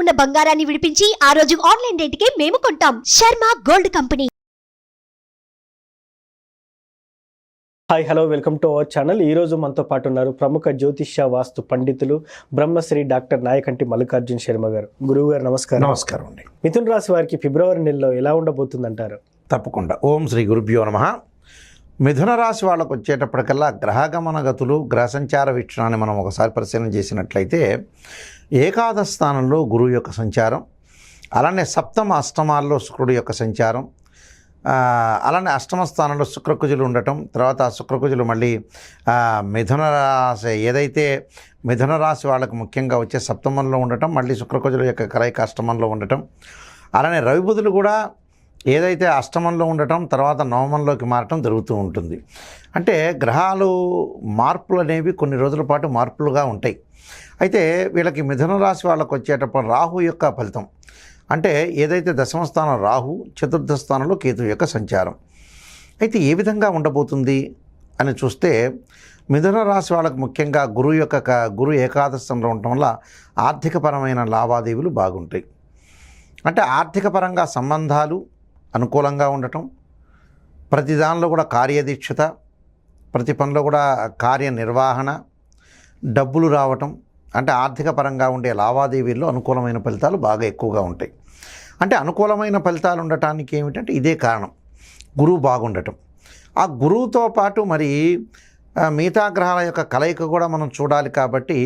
ఉన్న బంగారాన్ని విడిపించి ఆ రోజు ఆన్లైన్ రేటుకే మేము కొంటాం. Sharma gold company. Hi hello welcome to our channel ఈ రోజు మనతో పాటు ఉన్నారు ప్రముఖ జ్యోతిష్య వాస్తు పండితులు బ్రహ్మశ్రీ డాక్టర్ నాయకంటి మల్లికార్జున శర్మ గారు. గురువు గారు నమస్కారం. నమస్కారం అండి. మిథున్ రాశి వారికి ఫిబ్రవరి నెలలో ఎలా ఉండబోతుందంటారు? తప్పకుండా. ఓం శ్రీ గురుభ్యో నమ. మిథున రాశి వాళ్ళకు వచ్చేటప్పటికల్లా గ్రహగమన గతులు గ్రహ సంచార వీక్షణాన్ని మనం ఒకసారి పరిశీలన చేసినట్లయితే ఏకాదశ స్థానంలో గురువు యొక్క సంచారం అలానే సప్తమ అష్టమాల్లో శుక్రుడు యొక్క సంచారం అలానే అష్టమ స్థానంలో శుక్రకుజులు ఉండటం తర్వాత శుక్రకుజులు మళ్ళీ మిథున రాశి ఏదైతే మిథున రాశి వాళ్ళకు ముఖ్యంగా వచ్చే సప్తమంలో ఉండటం మళ్ళీ శుక్రకుజుల యొక్క కలయిక అష్టమంలో ఉండటం అలానే రవిబుధులు కూడా ఏదైతే అష్టమంలో ఉండటం తర్వాత నవమంలోకి మారటం జరుగుతూ ఉంటుంది. అంటే గ్రహాలు మార్పులు అనేవి కొన్ని రోజుల పాటు మార్పులుగా ఉంటాయి. అయితే వీళ్ళకి మిథున రాశి వాళ్ళకు వచ్చేటప్పుడు రాహు యొక్క ఫలితం. అంటే ఏదైతే దశమ స్థానం రాహు చతుర్థ స్థానంలో కేతు యొక్క సంచారం. అయితే ఏ విధంగా ఉండబోతుంది అని చూస్తే మిథున రాశి వాళ్ళకు ముఖ్యంగా గురువు యొక్క గురు ఏకాదశంలో ఉండటం వల్ల ఆర్థికపరమైన లావాదేవీలు బాగుంటాయి. అంటే ఆర్థికపరంగా సంబంధాలు అనుకూలంగా ఉండటం ప్రతి దానిలో కూడా కార్యదీక్షత ప్రతి పనిలో కూడా కార్యనిర్వహణ డబ్బులు రావటం అంటే ఆర్థిక పరంగా ఉండే లావాదేవీల్లో అనుకూలమైన ఫలితాలు బాగా ఎక్కువగా ఉంటాయి. అంటే అనుకూలమైన ఫలితాలు ఉండటానికి ఏమిటంటే ఇదే కారణం. గురువు బాగుండటం. ఆ గురువుతో పాటు మరి మిగతా గ్రహాల యొక్క కలయిక కూడా మనం చూడాలి కాబట్టి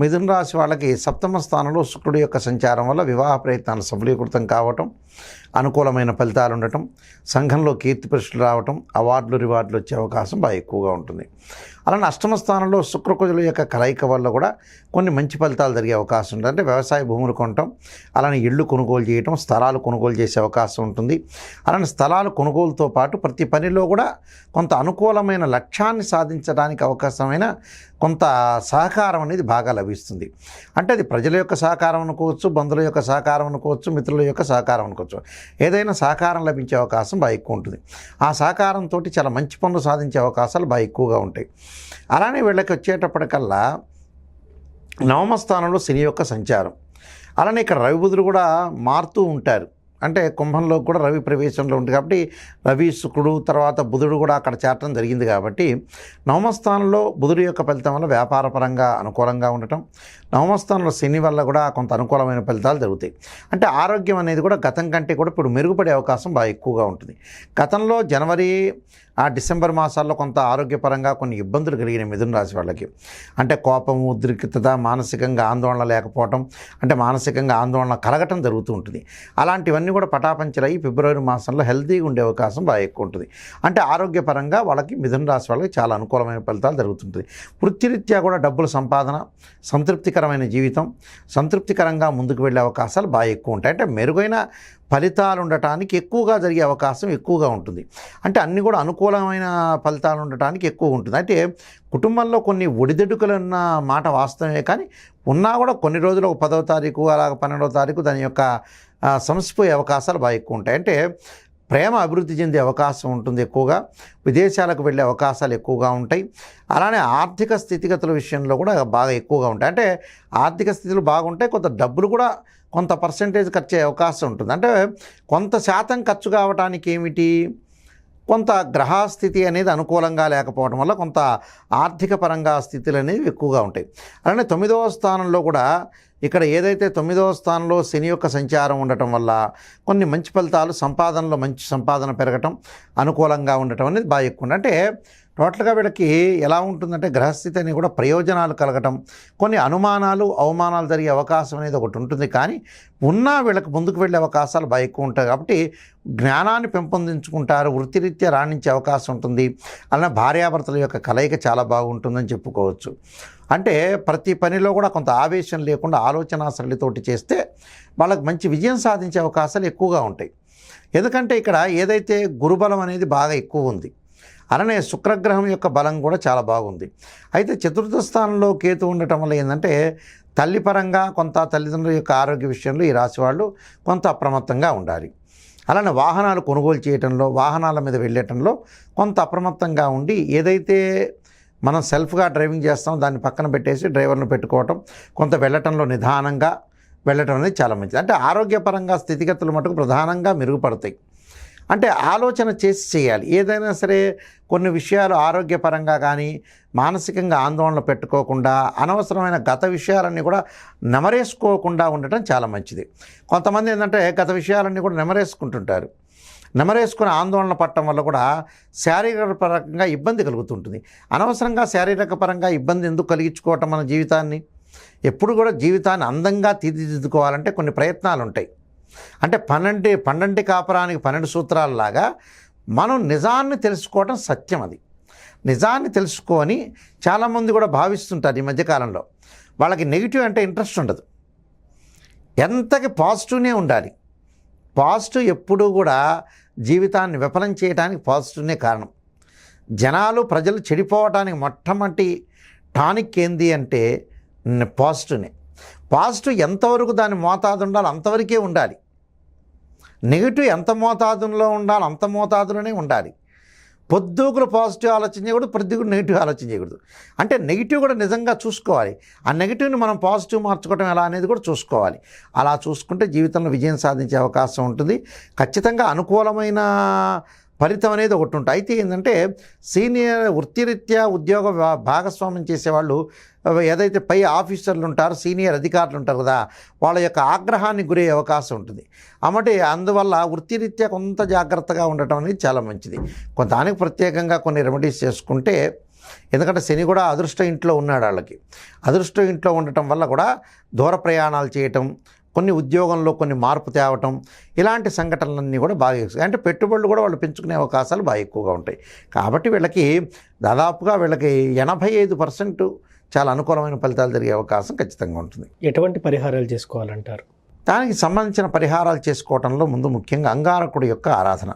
మిథున రాశి వాళ్ళకి సప్తమ స్థానంలో శుక్రుడి యొక్క సంచారం వల్ల వివాహ ప్రయత్నాలు సఫలీకృతం కావటం అనుకూలమైన ఫలితాలు ఉండటం సంఘంలో కీర్తి ప్రశ్నలు రావటం అవార్డులు రివార్డులు వచ్చే అవకాశం బాగా ఎక్కువగా ఉంటుంది. అలానే అష్టమ స్థానంలో శుక్రకుజుల యొక్క కలయిక వల్ల కూడా కొన్ని మంచి ఫలితాలు జరిగే అవకాశం ఉంటుంది. అంటే వ్యవసాయ భూములు కొనటం అలానే ఇళ్ళు కొనుగోలు చేయటం స్థలాలు కొనుగోలు చేసే అవకాశం ఉంటుంది. అలానే స్థలాలు కొనుగోలుతో పాటు ప్రతి పనిలో కూడా కొంత అనుకూలమైన లక్ష్యాన్ని సాధించడానికి అవకాశమైన కొంత సహకారం అనేది బాగా లభిస్తుంది. అంటే అది ప్రజల యొక్క సహకారం అనుకోవచ్చు బంధువుల యొక్క సహకారం అనుకోవచ్చు మిత్రుల యొక్క సహకారం అనుకోవచ్చు. ఏదైనా సహకారం లభించే అవకాశం బాగా ఎక్కువ ఉంటుంది. ఆ సహకారంతో చాలా మంచి పనులు సాధించే అవకాశాలు బాగా ఎక్కువగా ఉంటాయి. అలానే వీళ్ళకి వచ్చేటప్పటికల్లా నవమ స్థానంలో శని యొక్క సంచారం. అలానే ఇక్కడ రవిబుధులు కూడా మారుతూ ఉంటారు. అంటే కుంభంలో కూడా రవి ప్రవేశంలో ఉంటుంది కాబట్టి రవి శుక్రుడు తర్వాత బుధుడు కూడా అక్కడ చేరటం జరిగింది కాబట్టి నవమస్థానంలో బుధుడు యొక్క ఫలితం వల్ల వ్యాపారపరంగా అనుకూలంగా ఉండటం నవమస్థానంలో శని వల్ల కూడా కొంత అనుకూలమైన ఫలితాలు జరుగుతాయి. అంటే ఆరోగ్యం అనేది కూడా గతం కంటే కూడా ఇప్పుడు మెరుగుపడే అవకాశం బాగా ఎక్కువగా ఉంటుంది. గతంలో జనవరి ఆ డిసెంబర్ మాసాల్లో కొంత ఆరోగ్యపరంగా కొన్ని ఇబ్బందులు కలిగిన మిథున రాశి వాళ్ళకి. అంటే కోపం ఉద్రిక్తత మానసికంగా ఆందోళన లేకపోవటం అంటే మానసికంగా ఆందోళన కలగటం జరుగుతూ ఉంటుంది. అలాంటివన్నీ కూడా పటాపంచలై ఫిబ్రవరి మాసంలో హెల్తీగా ఉండే అవకాశం బాగా ఎక్కువ ఉంటుంది. అంటే ఆరోగ్యపరంగా వాళ్ళకి మిథున రాశి వాళ్ళకి చాలా అనుకూలమైన ఫలితాలు జరుగుతుంటుంది. వృత్తిరీత్యా కూడా డబ్బుల సంపాదన సంతృప్తికరమైన జీవితం సంతృప్తికరంగా ముందుకు వెళ్ళే అవకాశాలు బాగా ఎక్కువ ఉంటాయి. అంటే మెరుగైన ఫలితాలు ఉండటానికి ఎక్కువగా జరిగే అవకాశం ఎక్కువగా ఉంటుంది. అంటే అన్నీ కూడా అనుకూలమైన ఫలితాలు ఉండటానికి ఎక్కువ ఉంటుంది. అంటే కుటుంబంలో కొన్ని ఒడిదొడుకులు ఉన్న మాట వాస్తవమే కానీ ఉన్నా కూడా కొన్ని రోజులు ఒక పదవ తారీఖు అలాగ పన్నెండవ తారీఖు దాని యొక్క ఆ, సమసిపోయే అవకాశాలు బాగా ఎక్కువ ఉంటాయి. అంటే ప్రేమ అభివృద్ధి చెందే అవకాశం ఉంటుంది ఎక్కువగా. విదేశాలకు వెళ్ళే అవకాశాలు ఎక్కువగా ఉంటాయి. అలానే ఆర్థిక స్థితిగతుల విషయంలో కూడా బాగా ఎక్కువగా ఉంటాయి. అంటే ఆర్థిక స్థితులు బాగుంటాయి కొంత డబ్బులు కూడా కొంత పర్సంటేజ్ ఖర్చు అయ్యే అవకాశం ఉంటుంది. అంటే కొంత శాతం ఖర్చు కావడానికి ఏమిటి? కొంత గ్రహస్థితి అనేది అనుకూలంగా లేకపోవడం వల్ల కొంత ఆర్థిక పరంగా స్థితులు అనేవి ఎక్కువగా ఉంటాయి. అలానే తొమ్మిదవ స్థానంలో కూడా ఇక్కడ ఏదైతే తొమ్మిదవ స్థానంలో శని యొక్క సంచారం ఉండటం వల్ల కొన్ని మంచి ఫలితాలు సంపాదనలో మంచి సంపాదన పెరగటం అనుకూలంగా ఉండటం అనేది బాగా ఎక్కువ అంటే టోటల్గా వీళ్ళకి ఎలా ఉంటుందంటే గ్రహస్థితి అని కూడా ప్రయోజనాలు కలగటం కొన్ని అనుమానాలు అవమానాలు జరిగే అవకాశం అనేది ఒకటి ఉంటుంది. కానీ ఉన్నా వీళ్ళకి ముందుకు వెళ్ళే అవకాశాలు బాగా ఎక్కువ ఉంటాయి. కాబట్టి జ్ఞానాన్ని పెంపొందించుకుంటారు వృత్తిరీత్యా రాణించే అవకాశం ఉంటుంది. అలానే భార్యాభర్తల యొక్క కలయిక చాలా బాగుంటుందని చెప్పుకోవచ్చు. అంటే ప్రతి పనిలో కూడా కొంత ఆవేశం లేకుండా ఆలోచన సరళితోటి చేస్తే వాళ్ళకి మంచి విజయం సాధించే అవకాశాలు ఎక్కువగా ఉంటాయి. ఎందుకంటే ఇక్కడ ఏదైతే గురుబలం అనేది బాగా ఎక్కువ ఉంది అలానే శుక్రగ్రహం యొక్క బలం కూడా చాలా బాగుంది. అయితే చతుర్థ స్థానంలో కేతు ఉండటం వల్ల ఏంటంటే తల్లి పరంగా కొంత తల్లిదండ్రుల యొక్క ఆరోగ్య విషయంలో ఈ రాశి వాళ్ళు కొంత అప్రమత్తంగా ఉండాలి. అలానే వాహనాలు కొనుగోలు చేయటంలో వాహనాల మీద వెళ్ళటంలో కొంత అప్రమత్తంగా ఉండి ఏదైతే మనం సెల్ఫ్గా డ్రైవింగ్ చేస్తాం దాన్ని పక్కన పెట్టేసి డ్రైవర్ను పెట్టుకోవటం కొంత వెళ్ళటంలో నిదానంగా వెళ్ళటం అనేది చాలా మంచిది. అంటే ఆరోగ్యపరంగా స్థితిగతులు మటుకు ప్రధానంగా మెరుగుపడతాయి. అంటే ఆలోచన చేసి చేయాలి. ఏదైనా సరే కొన్ని విషయాలు ఆరోగ్యపరంగా కానీ మానసికంగా ఆందోళన పెట్టుకోకుండా అనవసరమైన గత విషయాలన్నీ కూడా నెమరేసుకోకుండా ఉండటం చాలా మంచిది. కొంతమంది ఏంటంటే గత విషయాలన్నీ కూడా నెమరేసుకుంటుంటారు. నెమరేసుకుని ఆందోళన పడటం వల్ల కూడా శారీరక పరంగా ఇబ్బంది కలుగుతుంటుంది. అనవసరంగా శారీరక పరంగా ఇబ్బంది ఎందుకు కలిగించుకోవటం మన జీవితాన్ని? ఎప్పుడు కూడా జీవితాన్ని అందంగా తీర్చిదిద్దుకోవాలంటే కొన్ని ప్రయత్నాలు ఉంటాయి. అంటే పన్నెండు పన్నెండు కాపురానికి పన్నెండు సూత్రాలలాగా మనం నిజాన్ని తెలుసుకోవటం సత్యం అది. నిజాన్ని తెలుసుకొని చాలామంది కూడా భావిస్తుంటారు ఈ మధ్యకాలంలో వాళ్ళకి నెగిటివ్ అంటే ఇంట్రెస్ట్ ఉండదు. ఎంతకి పాజిటివ్నే ఉండాలి. పాజిటివ్ ఎప్పుడూ కూడా జీవితాన్ని విఫలం చేయడానికి పాజిటివ్నే కారణం. జనాలు ప్రజలు చెడిపోవటానికి మొట్టమొదటి టానిక్ ఏంది అంటే పాజిటివ్నే. పాజిటివ్ ఎంతవరకు దాని మోతాదు ఉండాలో అంతవరకే ఉండాలి. నెగిటివ్ ఎంత మోతాదులో ఉండాలో అంత మోతాదులోనే ఉండాలి. పొద్దుగులు పాజిటివ్ ఆలోచన చేయకూడదు పొద్దుగులు నెగిటివ్ ఆలోచన చేయకూడదు. అంటే నెగిటివ్ కూడా నిజంగా చూసుకోవాలి. ఆ నెగిటివ్ని మనం పాజిటివ్ మార్చుకోవడం ఎలా అనేది కూడా చూసుకోవాలి. అలా చూసుకుంటే జీవితంలో విజయం సాధించే అవకాశం ఉంటుంది. ఖచ్చితంగా అనుకూలమైన ఫలితం అనేది ఒకటి ఉంటుంది. అయితే ఏంటంటే సీనియర్ వృత్తిరీత్యా ఉద్యోగ భా- భాగస్వామ్యం చేసేవాళ్ళు ఏదైతే పై ఆఫీసర్లు ఉంటారో సీనియర్ అధికారులు ఉంటారు కదా వాళ్ళ యొక్క ఆగ్రహానికి గురయ్యే అవకాశం ఉంటుంది. అమ్మటి అందువల్ల వృత్తిరీత్యా కొంత జాగ్రత్తగా ఉండటం అనేది చాలా మంచిది. కొంత దానికి ప్రత్యేకంగా కొన్ని రెమెడీస్ చేసుకుంటే ఎందుకంటే శని కూడా అదృష్ట ఇంట్లో ఉన్నాడు వాళ్ళకి. అదృష్ట ఇంట్లో ఉండటం వల్ల కూడా దూర ప్రయాణాలు చేయటం కొన్ని ఉద్యోగంలో కొన్ని మార్పు తేవటం ఇలాంటి సంఘటనలన్నీ కూడా బాగా ఎక్కువ అంటే పెట్టుబడులు కూడా వాళ్ళు పెంచుకునే అవకాశాలు బాగా ఎక్కువగా ఉంటాయి. కాబట్టి వీళ్ళకి దాదాపుగా వీళ్ళకి ఎనభై ఐదు పర్సెంట్ చాలా అనుకూలమైన ఫలితాలు జరిగే అవకాశం ఖచ్చితంగా ఉంటుంది. ఎటువంటి పరిహారాలు చేసుకోవాలంటారు? దానికి సంబంధించిన పరిహారాలు చేసుకోవటంలో ముందు ముఖ్యంగా అంగారకుడి యొక్క ఆరాధన.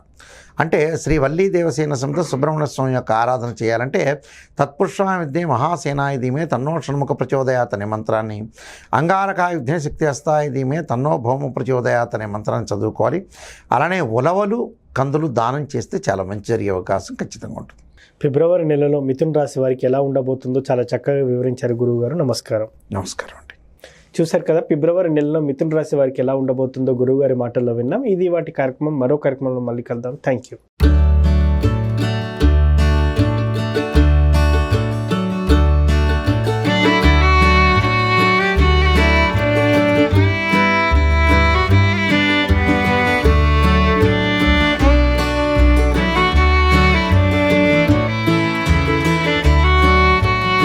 అంటే శ్రీ వల్లీ దేవసేన సమేత సుబ్రహ్మణ్య స్వామి యొక్క ఆరాధన చేయాలంటే తత్పురుషాయ విద్య మహాసేనాయ ధీమే తన్నో షణ్ముఖ ప్రచోదయాత్ అనే మంత్రాన్ని అంగారకాయ యుద్ధే శక్తి హస్తాయ ధీమే తన్నో భౌమ ప్రచోదయాత్ అనే మంత్రాన్ని చదువుకోవాలి. అలానే ఉలవలు కందులు దానం చేస్తే చాలా మంచి జరిగే అవకాశం ఖచ్చితంగా ఉంటుంది. ఫిబ్రవరి నెలలో మిథున్ రాశి వారికి ఎలా ఉండబోతుందో చాలా చక్కగా వివరించారు గురువు గారు నమస్కారం. నమస్కారం అండి. చూశారు కదా ఫిబ్రవరి నెలలో మిథున్ రాశి వారికి ఎలా ఉండబోతుందో గురువు గారి మాటల్లో విన్నాం. ఇది వాటి కార్యక్రమం మరో కార్యక్రమంలో మళ్ళీ కలుద్దాం. Thank you